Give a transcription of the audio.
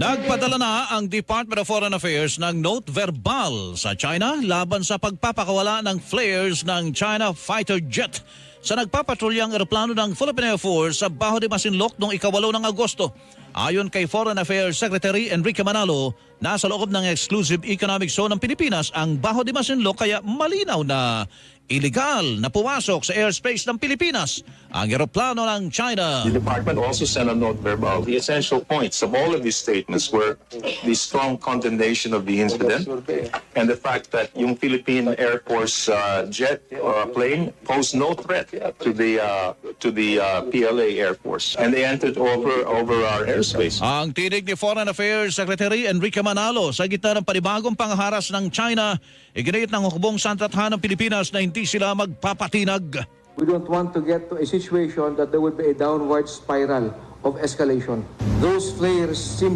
Nagpadala na ang Department of Foreign Affairs ng note verbal sa China laban sa pagpapakawala ng flares ng China fighter jet sa nagpapatrulyang eroplano ng Philippine Air Force sa Baho de Masinloc noong ikawalo ng Agosto. Ayon kay Foreign Affairs Secretary Enrique Manalo, nasa loob ng exclusive economic zone ng Pilipinas ang Baho de Masinloc kaya malinaw na illegal na pumasok sa airspace ng Pilipinas ang eroplano ng China. The department also sent a note verbal. The essential points of all of these statements were the strong condemnation of the incident and the fact that yung Philippine Air Force uh, jet uh, plane posed no threat to the uh, to the uh, PLA Air Force, and they entered over over our airspace. Ang tinig ni Foreign Affairs Secretary Enrique Manalo sa gitna ng panibagong pangharas ng China, iginit ng hukbong santathan ng Pilipinas na hindi sila magpapatinag. We don't want to get to a situation that there would be a downward spiral of escalation. Those flares simply